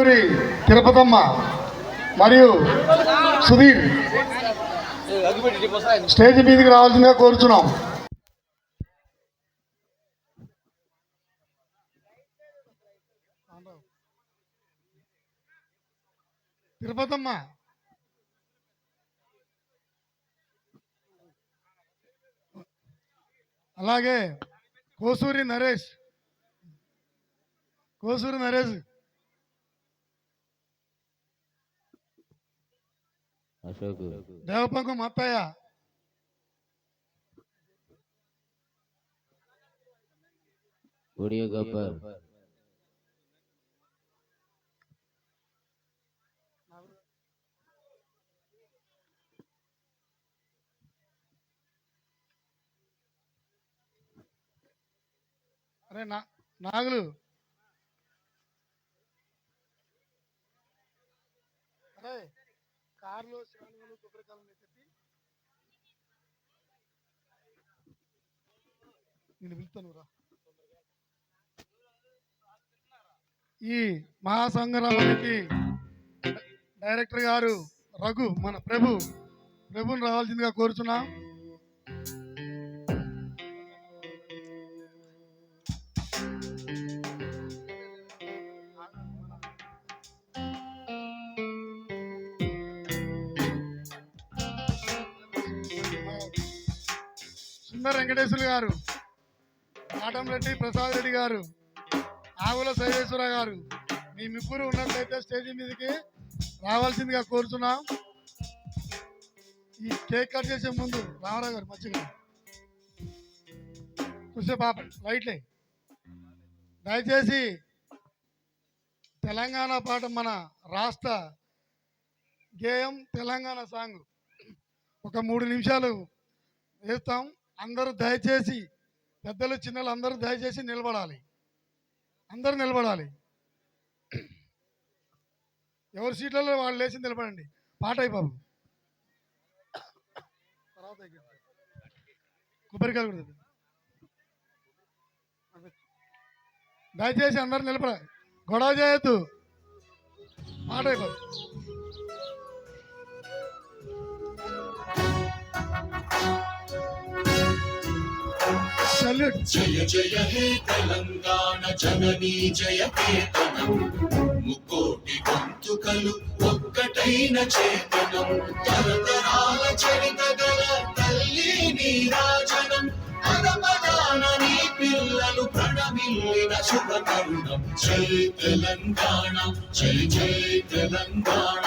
ఊరి తిరుపతమ్మ మరియు సుధీర్ స్టేజ్ మీదకి రావాల్సిందిగా కోరుచున్నాం. తిరుపతమ్మ. అలాగే కోసూరి నరేష్. కోసూరి నరేష్ అశోక్ దేవపంకం అత్తయ్య ఒడియో గబ్బర్ అరే నా నాగులు అరే కారులో శాలువలు కొబ్బరికాయలు తెచ్చి నేను పిలుస్తాను రా. ఈ మహాసంగ్రామానికి డైరెక్టర్ గారు రఘు మన ప్రభు ప్రభుని రావాల్సిందిగా కోరుచున్నాం. వెంకటేశ్వర గారు కాటంరెడ్డి ప్రసాద్ రెడ్డి గారు ఆవుల శైలేశ్వర గారు మీ ముగ్గురు ఉన్నట్లయితే స్టేజీ మీదకి రావాల్సిందిగా కోరుతున్నాం. ఈ కేక్ కట్ చేసే ముందు రామారావు గారు మంచిగా చూసే పాప లైట్లే దయచేసి తెలంగాణ పాట మన రాష్ట్ర గేయం తెలంగాణ సాంగ్. ఒక మూడు నిమిషాలు వేస్తాం. అందరూ దయచేసి పెద్దలు చిన్నలు అందరూ దయచేసి నిలబడాలి. అందరూ నిలబడాలి. ఎవరి సీట్లలో వాళ్ళు లేచి నిలబడండి. పాట అయిపోదు తర్వాత కొబ్బరికాయలు కూడా దయచేసి అందరూ నిలబడాలి గొడవ చేయొద్దు. పాట అయిపోదు సల్యూట్ జయ జయ హే తెలంగాణ జననీ జయ కేతనం. ముకోటి గొంతుకలు ఒక్కటైన చేతనం. తరతరాల చరిత గల తల్లి నీరాజనం. పదపదాన నీ పిల్లలు ప్రణమిల్లిన శుభ తరుణం. జై తెలంగాణ జై జై తెలంగాణ.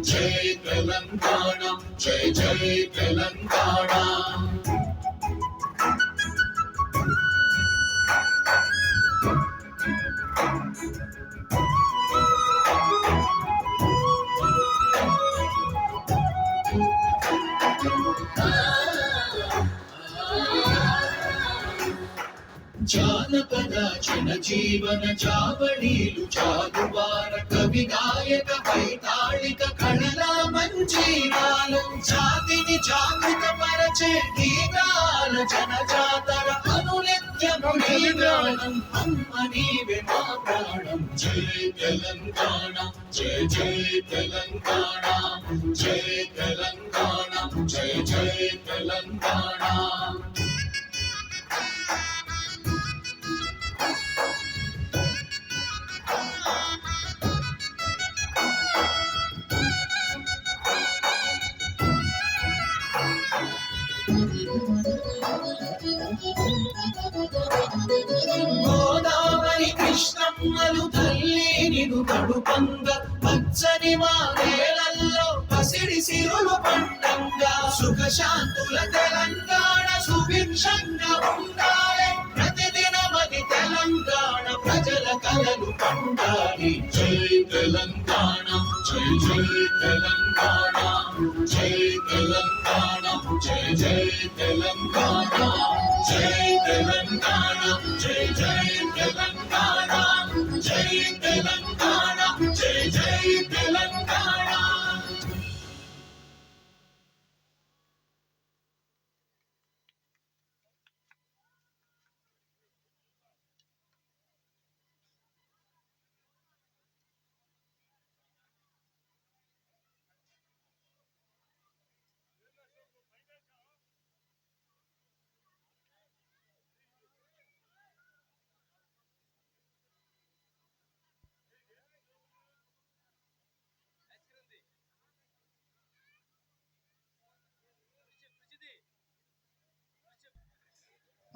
జై తెలంగాణ జై జై తెలంగాణ. జానపద జన జీవన జావళీలు జాదువార కవి గాయక వైతాళిక కళల మంజీరాలు జాతిని జాగృత పరచే గీతాల జనజాతర అనునిత్యము నీ గానం అమ్మ నీవే మా ప్రాణం. జయ తెలంగాణ జయ జయ తెలంగాణ జయ తెలంగాణ జయ జయ తెలంగాణ. గోదావరి కృష్ణమ్మలు తల్లి నిను కడుపంగ పచ్చని మా నేలల్లో పసిడి సిరులు పండంగా. సుఖ శాంతుల తెలంగాణ సుభిక్షంగా ఉండాలి. ప్రతిదినమది తెలంగాణ ప్రజల కలలు పండాలి. జై తెలంగాణ జై జై తెలంగాణ జై తెలంగాణ. జై జై తెలంగాణ జై తెలంగాణ.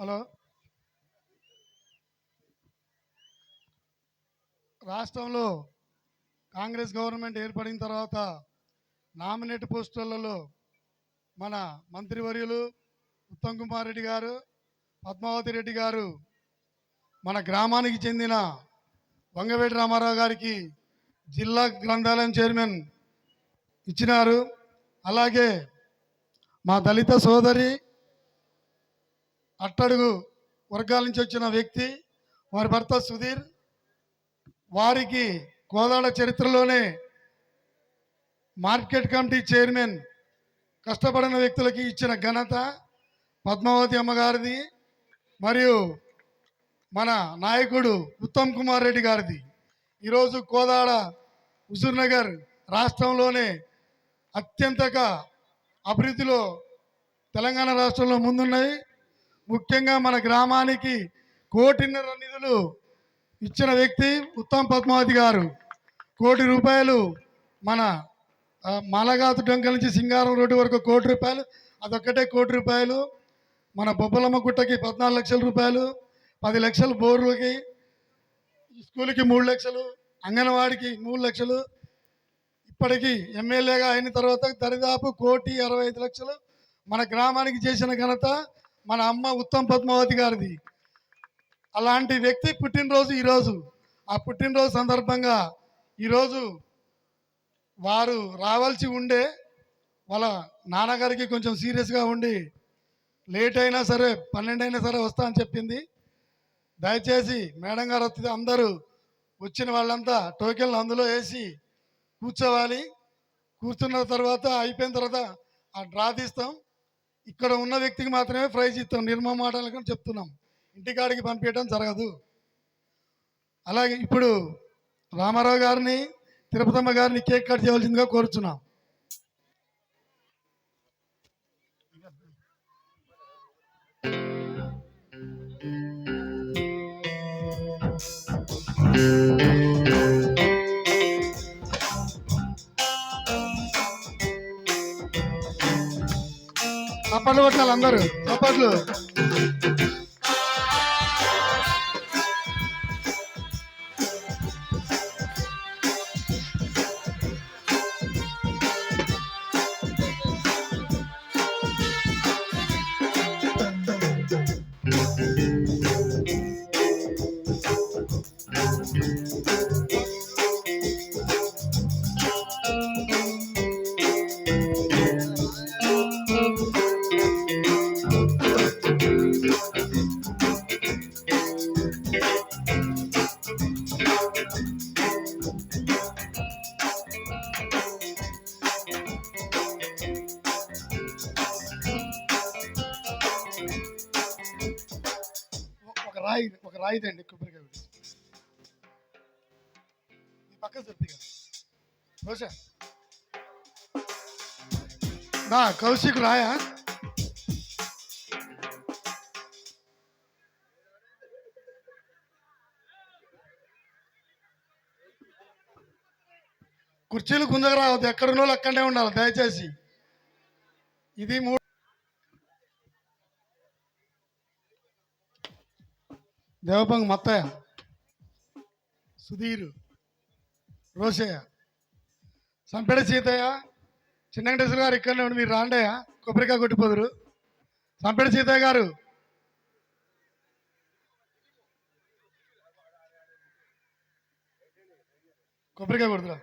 హలో. రాష్ట్రంలో కాంగ్రెస్ గవర్నమెంట్ ఏర్పడిన తర్వాత నామినేట్ పోస్టులలో మన మంత్రివర్యులు ఉత్తమ్ కుమార్ రెడ్డి గారు పద్మావతి రెడ్డి గారు మన గ్రామానికి చెందిన వంగవేటి రామారావు గారికి జిల్లా గ్రంథాలయం చైర్మన్ ఇచ్చినారు. అలాగే మా దళిత సోదరి అట్టడుగు వర్గాల నుంచి వచ్చిన వ్యక్తి వారి భర్త సుధీర్ వారికి కోదాడ చరిత్రలోనే మార్కెట్ కమిటీ చైర్మన్ కష్టపడిన వ్యక్తులకి ఇచ్చిన ఘనత పద్మావతి అమ్మగారిది మరియు మన నాయకుడు ఉత్తమ్ కుమార్ రెడ్డి గారిది. ఈరోజు కోదాడ హుజూర్నగర్ రాష్ట్రంలోనే అత్యంతగా అభివృద్ధిలో తెలంగాణ రాష్ట్రంలో ముందున్నాయి. ముఖ్యంగా మన గ్రామానికి కోటిన్నర నిధులు ఇచ్చిన వ్యక్తి ఉత్తమ్ పద్మావతి గారు. కోటి రూపాయలు మన మాలగాతు డొంక నుంచి సింగారం రోడ్డు వరకు కోటి రూపాయలు అదొక్కటే కోటి రూపాయలు. మన బొబ్బలమ్మ గుట్టకి పద్నాలుగు లక్షల రూపాయలు పది లక్షలు బోర్లకి స్కూల్కి మూడు లక్షలు అంగన్వాడికి మూడు లక్షలు. ఇప్పటికీ ఎమ్మెల్యేగా అయిన తర్వాత దరిదాపు కోటి అరవై ఐదు లక్షలు మన గ్రామానికి చేసిన ఘనత మన అమ్మ ఉత్తమ్ పద్మావతి గారిది. అలాంటి వ్యక్తి పుట్టినరోజు ఈరోజు. ఆ పుట్టినరోజు సందర్భంగా ఈరోజు వారు రావాల్సి ఉండే వాళ్ళ నాన్నగారికి కొంచెం సీరియస్గా ఉండి లేట్ అయినా సరే పన్నెండు అయినా సరే వస్తా అని చెప్పింది. దయచేసి మేడం గారు అందరూ వచ్చిన వాళ్ళంతా టోకెన్లు అందులో వేసి కూర్చోవాలి. కూర్చున్న తర్వాత అయిపోయిన తర్వాత ఆ డ్రా తీస్తాం. ఇక్కడ ఉన్న వ్యక్తికి మాత్రమే ప్రైజ్ ఇస్తాం నిర్మమాటాలకు చెప్తున్నాం. ఇంటికాడికి పంపించడం జరగదు. అలాగే ఇప్పుడు రామారావు గారిని తిరుపతమ్మ గారిని కేక్ కట్ చేయవలసిందిగా కోరుచున్నాం. కొట్టాలి అందరూ. చప్పట్లు నా కౌశిక్ రాయా కుర్చీలు కుందకు రావద్దు ఎక్కడున్నో అక్కడే ఉండాలి దయచేసి. ఇది మూడు దేవపంగ మత్తయ్య. సుధీర్ రోషయ్య. సంపెడ సీతయ్య. చిన్న వెంకటేశ్వర గారు ఇక్కడనే ఉండి మీరు రాండయా కొబ్బరికాయ కొట్టిపోదురు సంపెడి సీతయ్య గారు. కొబ్బరికాయ కొడుతురా.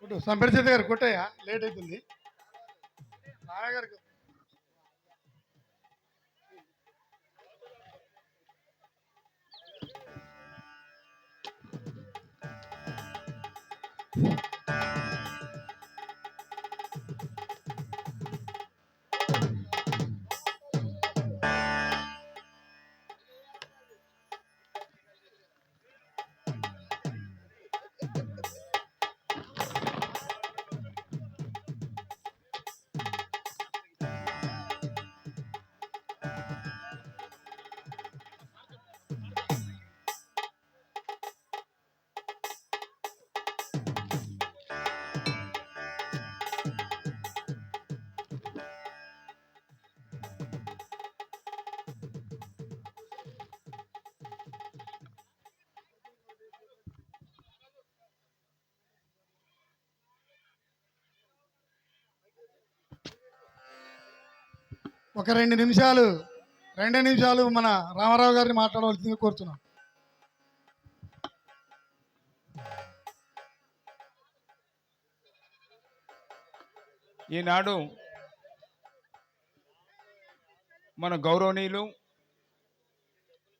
కొట్టు. సంపెడ గారు కొట్టయ్యా. లేట్ అవుతుంది. రాయ ఒక రెండు నిమిషాలు రెండు నిమిషాలు మన రామారావు గారిని మాట్లాడవలసిందిగా కోరుతున్నాం. ఈనాడు మన గౌరవనీయులు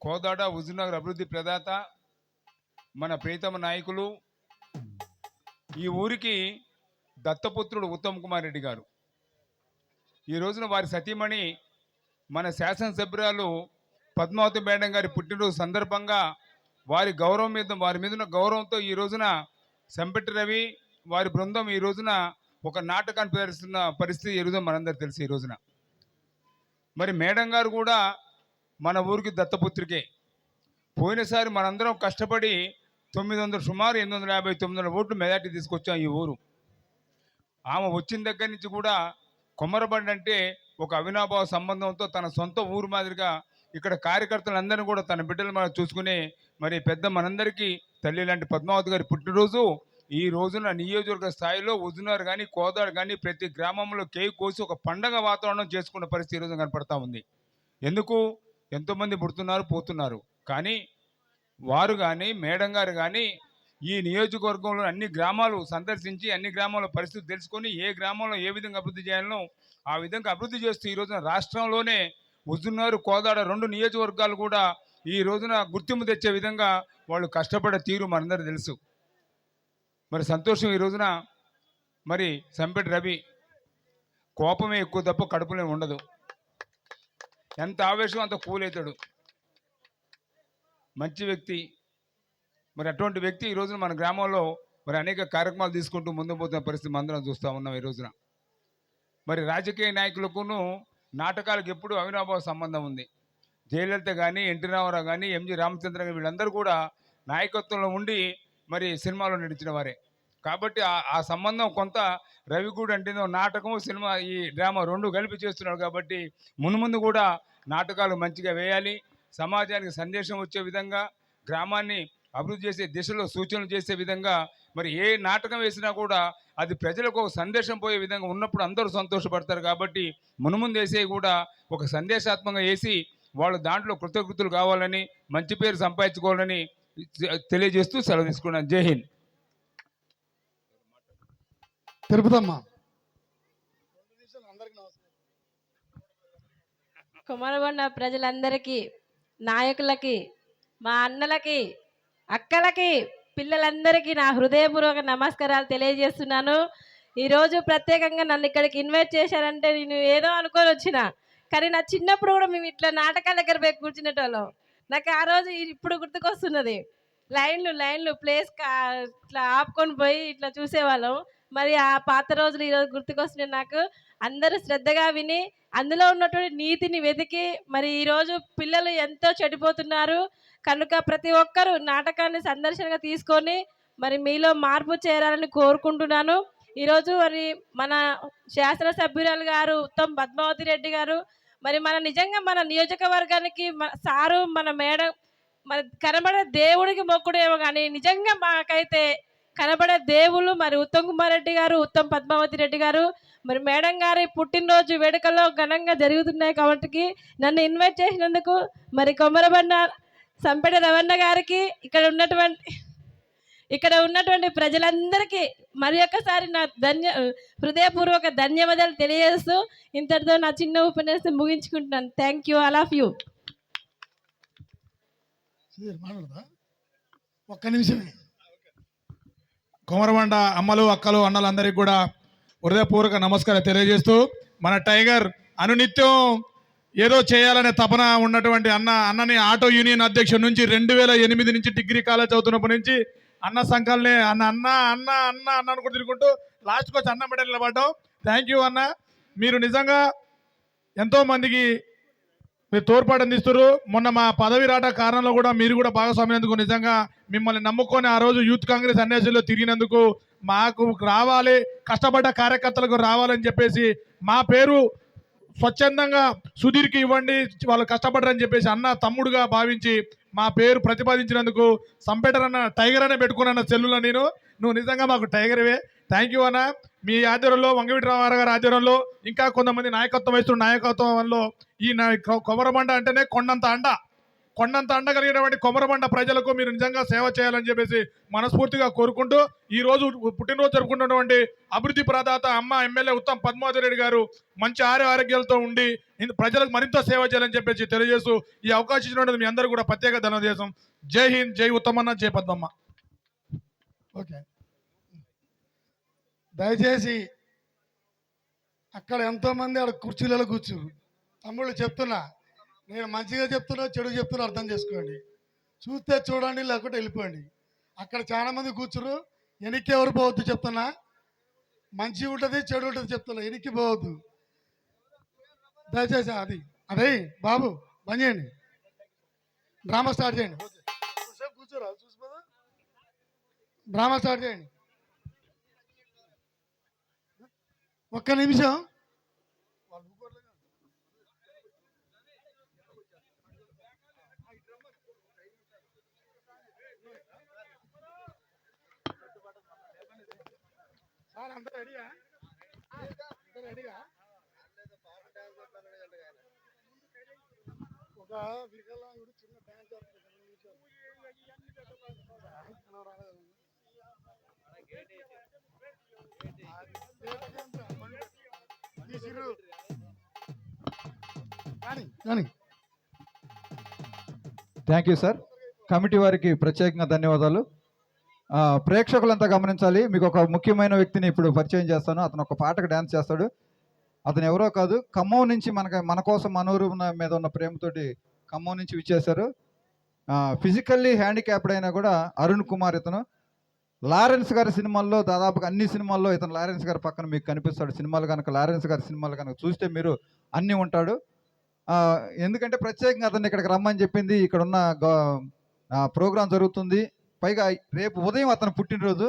కోదాడ హుజూర్నగర్ అభివృద్ధి ప్రదాత మన ప్రీతమ నాయకులు ఈ ఊరికి దత్తపుత్రుడు ఉత్తమ్ కుమార్ రెడ్డి గారు. ఈ రోజున వారి సతీమణి మన శాసనసభ్యురాలు పద్మావతి మేడం గారి పుట్టినరోజు సందర్భంగా వారి గౌరవం మీద వారి మీద ఉన్న గౌరవంతో ఈ రోజున సంపెట్టి రవి వారి బృందం ఈ రోజున ఒక నాటకాన్ని ప్రదర్శిస్తున్న పరిస్థితి ఈ రోజున మనందరూ తెలుసు ఈ రోజున. మరి మేడం గారు కూడా మన ఊరికి దత్తపుత్రికే. పోయినసారి మనందరం కష్టపడి తొమ్మిది వందల సుమారు ఎనిమిది వందల యాభై తొమ్మిది వందల ఓట్లు మెజార్టీ తీసుకొచ్చాం ఈ ఊరు. ఆమె వచ్చిన దగ్గర నుంచి కూడా కొమ్మరబండి అంటే ఒక అవినాభావ సంబంధంతో తన సొంత ఊరు మాదిరిగా ఇక్కడ కార్యకర్తలందరినీ కూడా తన బిడ్డలు మనం చూసుకునే మరి పెద్ద మనందరికీ తల్లి లాంటి పద్మావతి గారి పుట్టినరోజు ఈ రోజున నియోజకవర్గ స్థాయిలో ఉజునారు కానీ కోదాడు కానీ ప్రతి గ్రామంలో కేక్ కోసి ఒక పండగ వాతావరణం చేసుకున్న పరిస్థితి ఈరోజు కనపడతా ఉంది. ఎందుకు? ఎంతోమంది పుడుతున్నారు పోతున్నారు. కానీ వారు కానీ మేడం గారు కానీ ఈ నియోజకవర్గంలో అన్ని గ్రామాలు సందర్శించి అన్ని గ్రామాల పరిస్థితి తెలుసుకొని ఏ గ్రామంలో ఏ విధంగా అభివృద్ధి చేయాలనో ఆ విధంగా అభివృద్ధి చేస్తూ ఈ రోజున రాష్ట్రంలోనే ఉజున్నారు కోదాడ రెండు నియోజకవర్గాలు కూడా ఈ రోజున గుర్తింపు తెచ్చే విధంగా వాళ్ళు కష్టపడే తీరు మనందరూ తెలుసు. మరి సంతోషం ఈ రోజున మరి సంపెటి రవి కోపమే ఎక్కువ తప్ప కడుపులో ఉండదు. ఎంత ఆవేశం అంత కూలైతాడు. మంచి వ్యక్తి మరి అటువంటి వ్యక్తి ఈ రోజున మన గ్రామంలో మరి అనేక కార్యక్రమాలు తీసుకుంటూ ముందు పోతున్న పరిస్థితి అందరం చూస్తూ ఉన్నాం ఈ రోజున. మరి రాజకీయ నాయకులకును నాటకాలకు ఎప్పుడు అవినాభావ సంబంధం ఉంది. జయలలిత కానీ ఎన్టీ రామారావు కానీ ఎంజి రామచంద్ర వీళ్ళందరూ కూడా నాయకత్వంలో ఉండి మరి సినిమాలో నడిచిన వారే. కాబట్టి ఆ- సంబంధం కొంత రవిగూడు అంటే నాటకం సినిమా ఈ డ్రామా రెండు కలిపి చేస్తున్నాడు కాబట్టి మును ముందు కూడా నాటకాలు మంచిగా వేయాలి. సమాజానికి సందేశం వచ్చే విధంగా గ్రామాన్ని అభివృద్ధి చేసే దిశలో సూచనలు చేసే విధంగా మరి ఏ నాటకం వేసినా కూడా అది ప్రజలకు ఒక సందేశం పోయే విధంగా ఉన్నప్పుడు అందరూ సంతోషపడతారు కాబట్టి మునుముందు వేసే కూడా ఒక సందేశాత్మకంగా వేసి వాళ్ళు దాంట్లో కృతకృతులు కావాలని మంచి పేరు సంపాదించుకోవాలని తెలియజేస్తూ సెలవు తీసుకున్నాను. జై హింద్. తిరుపతమ్మ. కుమారగొండ ప్రజలందరికీ నాయకులకి మా అన్నలకి అక్కలకి పిల్లలందరికీ నా హృదయపూర్వక నమస్కారాలు తెలియజేస్తున్నాను. ఈరోజు ప్రత్యేకంగా నన్ను ఇక్కడికి ఇన్వైట్ చేశారంటే నేను ఏదో అనుకొని వచ్చిన. కానీ నా చిన్నప్పుడు కూడా మేము ఇట్లా నాటకాల దగ్గర పోయి కూర్చునేటోళ్ళం. నాకు ఆ రోజు ఇప్పుడు గుర్తుకొస్తున్నది. లైన్లు లైన్లు ప్లేస్ ఇట్లా ఆపుకొని పోయి ఇట్లా చూసేవాళ్ళం. మరి ఆ పాత రోజులు ఈరోజు గుర్తుకొస్తున్నాయి నాకు. అందరూ శ్రద్ధగా విని అందులో ఉన్నటువంటి నీతిని వెతికి మరి ఈరోజు పిల్లలు ఎంతో చెడిపోతున్నారు. కనుక ప్రతి ఒక్కరూ నాటకాన్ని సందర్శనగా తీసుకొని మరి మీలో మార్పు చేరాలని కోరుకుంటున్నాను. ఈరోజు మరి మన శాసనసభ్యురాలు గారు ఉత్తమ్ పద్మావతి రెడ్డి గారు మరి మన నిజంగా మన నియోజకవర్గానికి మన సారు మన మేడం మన కనబడే దేవుడికి మొక్కుడేమో కానీ నిజంగా మాకైతే కనబడే దేవులు మరి ఉత్తమ్ కుమార్ రెడ్డి గారు ఉత్తమ్ పద్మావతి రెడ్డి గారు. మరి మేడం గారి పుట్టినరోజు వేడుకల్లో ఘనంగా జరుగుతున్నాయి కాబట్టి నన్ను ఇన్వైట్ చేసినందుకు మరి కొమ్మరబండ సంపెడ రవణ గారికి ఇక్కడ ఉన్నటువంటి ఇక్కడ ఉన్నటువంటి ప్రజలందరికీ మరి ఒక్కసారి నా ధన్య హృదయపూర్వక ధన్యవాదాలు తెలియజేస్తూ ఇంతటితో నా చిన్న ఉపన్యాసం ముగించుకుంటున్నాను. Thank you all of you ఒక్క నిమిషమే. కుమరమండ అమ్మలు అక్కలు అన్నలందరికీ కూడా హృదయపూర్వక నమస్కారం తెలియజేస్తూ మన టైగర్ అనునిత్యం ఏదో చేయాలనే తపన ఉన్నటువంటి అన్న అన్నని ఆటో యూనియన్ అధ్యక్షుడి నుంచి రెండు వేల ఎనిమిది నుంచి డిగ్రీ కాలేజ్ చదువుతున్నప్పటి నుంచి అన్న సంఘాలనే అన్న అన్న అన్న అన్న అన్న అనుకుంటూ తిరుగుకుంటూ లాస్ట్కి వచ్చి అన్న మెడల్ నిలబడ్డాం. థ్యాంక్ యూ అన్న. మీరు నిజంగా ఎంతో మందికి మీరు తోడ్పాటు అందిస్తారు మొన్న మా పదవి రాట కారణంలో కూడా మీరు కూడా భాగస్వామ్యందుకు నిజంగా మిమ్మల్ని నమ్ముకొని ఆ రోజు యూత్ కాంగ్రెస్ అన్వేషణలో తిరిగినందుకు మాకు రావాలి కష్టపడ్డ కార్యకర్తలకు రావాలని చెప్పేసి మా పేరు స్వచ్ఛందంగా సుధీర్కి ఇవ్వండి వాళ్ళు కష్టపడరని చెప్పేసి అన్న తమ్ముడుగా భావించి మా పేరు ప్రతిపాదించినందుకు సంపేటర్ అన్న టైగర్ అనే పెట్టుకున్న సెల్లులో నేను. నువ్వు నిజంగా మాకు టైగర్వే థ్యాంక్ యూ అన్న. మీ ఆధ్వర్యంలో వంగవీటి రామారావు గారి ఆధ్వర్యంలో ఇంకా కొంతమంది నాయకత్వం వహిస్తున్న నాయకత్వంలో ఈ కొమరబండ అంటేనే కొండంత అండ. కొండంత అండ కలిగినటువంటి కొమరబండ ప్రజలకు మీరు నిజంగా సేవ చేయాలని చెప్పేసి మనస్ఫూర్తిగా కోరుకుంటూ ఈ రోజు పుట్టినరోజు జరుపుకుంటున్నటువంటి అభివృద్ధి ప్రదాత అమ్మ ఎమ్మెల్యే ఉత్తమ్ పద్మావతి రెడ్డి గారు మంచి ఆరోగ్య ఆరోగ్యాలతో ఉండి ప్రజలకు మరింత సేవ చేయాలని చెప్పేసి తెలియజేస్తూ ఈ అవకాశం ఇచ్చినటువంటి మీ అందరూ కూడా ప్రత్యేక ధన్యవాదం జై హింద్ జై ఉత్తమన్న జై పద్మమ్మ. ఓకే దయచేసి అక్కడ ఎంతోమంది ఆడ కుర్చీలలో కూర్చురు తమ్ముళ్ళు చెప్తున్నా నేను మంచిగా చెప్తున్నా చెడు చెప్తున్నా అర్థం చేసుకోండి. చూస్తే చూడండి లేకుంటే వెళ్ళిపోండి. అక్కడ చాలా మంది కూర్చురు వెనక్కి ఎవరు పోవద్దు చెప్తున్నా. మంచి ఉంటుంది చెడు ఉంటుంది చెప్తున్నా వెనక్కి పోవద్దు. దయచేసి అది అదే బాబు బంద్ చేయండి. డ్రామా స్టార్ట్ చేయండి. కూర్చోరా చూసిపోదా? డ్రామా స్టార్ట్ చేయండి. ఒక్క నిమిషం. సార్ అంతా రెడీయా? అంతా రెడీయా? ఒక వికలాంగుడు చిన్న బ్యాంక్ చేస్తాడు రెండు నిమిషాలు. మనం రాలేదు. తీసిర్రు. కానీ కానీ థ్యాంక్ యూ సార్ కమిటీ వారికి ప్రత్యేకంగా ధన్యవాదాలు. ప్రేక్షకులంతా గమనించాలి. మీకు ఒక ముఖ్యమైన వ్యక్తిని ఇప్పుడు పరిచయం చేస్తాను. అతను ఒక పాటకు డ్యాన్స్ చేస్తాడు. అతను ఎవరో కాదు ఖమ్మం నుంచి మనకి మన కోసం మనూరు మీద ఉన్న ప్రేమతోటి ఖమ్మం నుంచి విచ్చేశారు. ఫిజికల్లీ హ్యాండిక్యాప్డ్ అయినా కూడా అరుణ్ కుమార్ ఇతను. లారెన్స్ గారి సినిమాల్లో దాదాపుగా అన్ని సినిమాల్లో ఇతను లారెన్స్ గారి పక్కన మీకు కనిపిస్తాడు. సినిమాలు కనుక లారెన్స్ గారి సినిమాలు కనుక చూస్తే మీరు అన్నీ ఉంటాడు. ఎందుకంటే ప్రత్యేకంగా అతన్ని ఇక్కడికి రమ్మని చెప్పింది ఇక్కడ ఉన్న ప్రోగ్రాం జరుగుతుంది. పైగా రేపు ఉదయం అతను పుట్టినరోజు.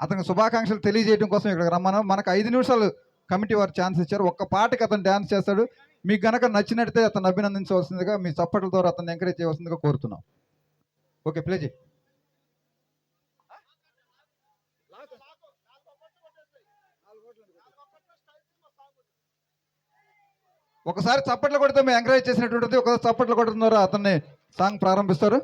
అతనికి శుభాకాంక్షలు తెలియజేయడం కోసం ఇక్కడికి రమ్మను. మనకు ఐదు నిమిషాలు కమిటీ వారు ఛాన్స్ ఇచ్చారు. ఒక్క పాటకి అతను డ్యాన్స్ చేస్తాడు. మీకు గనక నచ్చినట్టే అతను అభినందించవలసిందిగా మీ చప్పట్ల ద్వారా అతను ఎంకరేజ్ చేయవలసిందిగా కోరుతున్నాం. ఓకే ప్లేజీ ఒకసారి చప్పట్లు కొడితే మేము ఎంకరేజ్ చేసినటువంటిది ఒకసారి చప్పట్లు కొట్టడం ద్వారా అతన్ని సాంగ్ ప్రారంభిస్తారు.